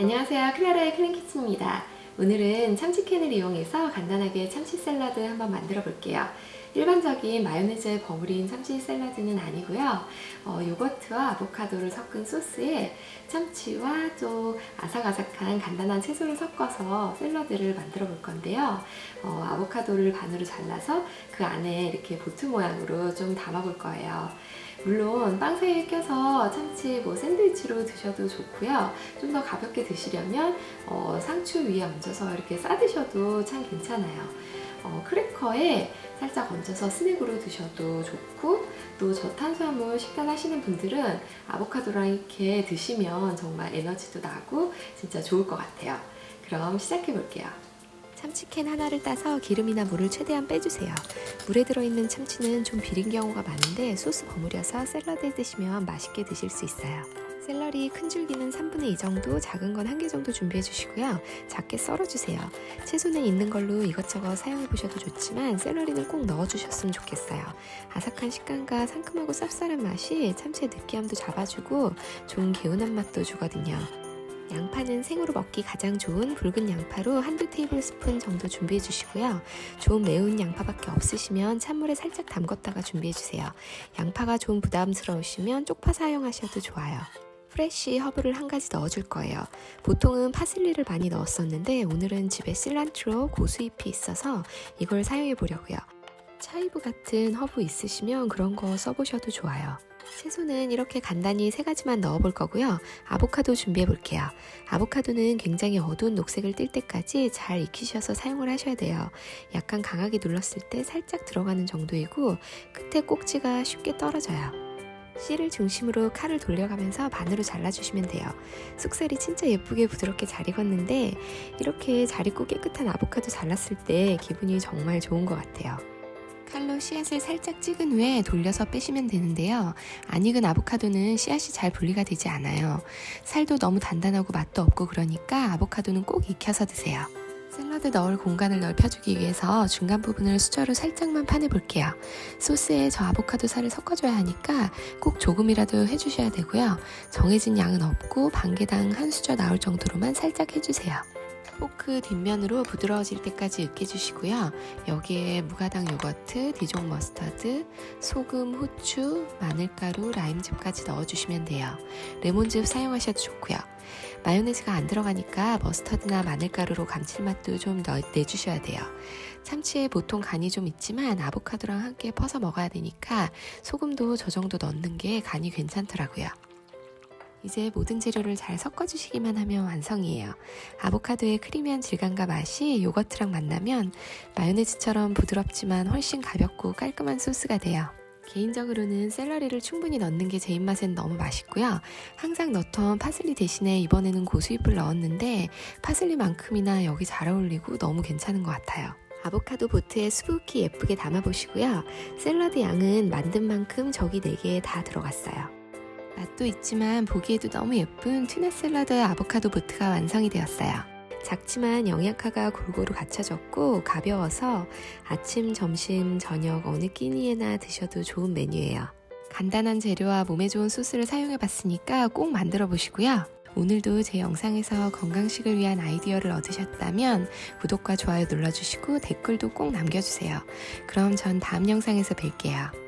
안녕하세요. 클라라의 클린키친입니다. 오늘은 참치캔을 이용해서 간단하게 참치 샐러드 한번 만들어 볼게요. 일반적인 마요네즈에 버무린 참치 샐러드는 아니고요. 어, 요거트와 아보카도를 섞은 소스에 참치와 또 아삭아삭한 간단한 채소를 섞어서 샐러드를 만들어 볼 건데요. 어, 아보카도를 반으로 잘라서 그 안에 이렇게 보트 모양으로 좀 담아 볼 거예요. 물론 빵 사이에 껴서 참치 뭐 샌드위치로 드셔도 좋고요. 좀 더 가볍게 드시려면 어, 상추 위에 얹어서 이렇게 싸 드셔도 참 괜찮아요. 어, 크래커에 살짝 얹어서 스낵으로 드셔도 좋고 또 저탄수화물 식단 하시는 분들은 아보카도랑 이렇게 드시면 정말 에너지도 나고 진짜 좋을 것 같아요. 그럼 시작해 볼게요. 참치캔 하나를 따서 기름이나 물을 최대한 빼주세요. 물에 들어있는 참치는 좀 비린 경우가 많은데 소스 버무려서 샐러드에 드시면 맛있게 드실 수 있어요. 샐러리 큰 줄기는 3분의 2 정도, 작은 건 한 개 정도 준비해 주시고요. 작게 썰어 주세요. 채소는 있는 걸로 이것저것 사용해 보셔도 좋지만 샐러리는 꼭 넣어 주셨으면 좋겠어요. 아삭한 식감과 상큼하고 쌉쌀한 맛이 참치의 느끼함도 잡아주고 좋은 개운한 맛도 주거든요. 양파는 생으로 먹기 가장 좋은 붉은 양파로 한두 테이블 스푼 정도 준비해 주시고요. 좋은 매운 양파밖에 없으시면 찬물에 살짝 담궜다가 준비해 주세요. 양파가 좀 부담스러우시면 쪽파 사용하셔도 좋아요. 프레쉬 허브를 한 가지 넣어줄 거예요. 보통은 파슬리를 많이 넣었었는데 오늘은 집에 실란트로 고수잎이 있어서 이걸 사용해 보려고요. 차이브 같은 허브 있으시면 그런 거 써보셔도 좋아요. 채소는 이렇게 간단히 세 가지만 넣어볼 거고요. 아보카도 준비해 볼게요. 아보카도는 굉장히 어두운 녹색을 띌 때까지 잘 익히셔서 사용을 하셔야 돼요. 약간 강하게 눌렀을 때 살짝 들어가는 정도이고 끝에 꼭지가 쉽게 떨어져요. 씨를 중심으로 칼을 돌려가면서 반으로 잘라주시면 돼요. 쑥살이 진짜 예쁘게 부드럽게 잘 익었는데 이렇게 잘 익고 깨끗한 아보카도 잘랐을 때 기분이 정말 좋은 것 같아요. 칼로 씨앗을 살짝 찍은 후에 돌려서 빼시면 되는데요. 안 익은 아보카도는 씨앗이 잘 분리가 되지 않아요. 살도 너무 단단하고 맛도 없고 그러니까 아보카도는 꼭 익혀서 드세요. 샐러드 넣을 공간을 넓혀주기 위해서 중간 부분을 수저로 살짝만 파내볼게요. 소스에 저 아보카도 살을 섞어줘야 하니까 꼭 조금이라도 해주셔야 되고요. 정해진 양은 없고 반 개당 한 수저 나올 정도로만 살짝 해주세요. 포크 뒷면으로 부드러워질 때까지 으깨주시고요. 여기에 무가당 요거트, 디종 머스터드, 소금, 후추, 마늘가루, 라임즙까지 넣어주시면 돼요. 레몬즙 사용하셔도 좋고요. 마요네즈가 안 들어가니까 머스터드나 마늘가루로 감칠맛도 좀 넣, 내주셔야 돼요. 참치에 보통 간이 좀 있지만 아보카도랑 함께 퍼서 먹어야 되니까 소금도 저 정도 넣는 게 간이 괜찮더라고요. 이제 모든 재료를 잘 섞어주시기만 하면 완성이에요. 아보카도의 크리미한 질감과 맛이 요거트랑 만나면 마요네즈처럼 부드럽지만 훨씬 가볍고 깔끔한 소스가 돼요. 개인적으로는 샐러리를 충분히 넣는 게 제 입맛엔 너무 맛있고요. 항상 넣던 파슬리 대신에 이번에는 고수잎을 넣었는데 파슬리만큼이나 여기 잘 어울리고 너무 괜찮은 것 같아요. 아보카도 보트에 수북히 예쁘게 담아보시고요. 샐러드 양은 만든 만큼 저기 4개에 다 들어갔어요. 맛도 있지만 보기에도 너무 예쁜 튜나 샐러드 아보카도 보트가 완성이 되었어요. 작지만 영양가가 골고루 갖춰졌고 가벼워서 아침, 점심, 저녁 어느 끼니에나 드셔도 좋은 메뉴예요. 간단한 재료와 몸에 좋은 소스를 사용해 봤으니까 꼭 만들어 보시고요. 오늘도 제 영상에서 건강식을 위한 아이디어를 얻으셨다면 구독과 좋아요 눌러주시고 댓글도 꼭 남겨주세요. 그럼 전 다음 영상에서 뵐게요.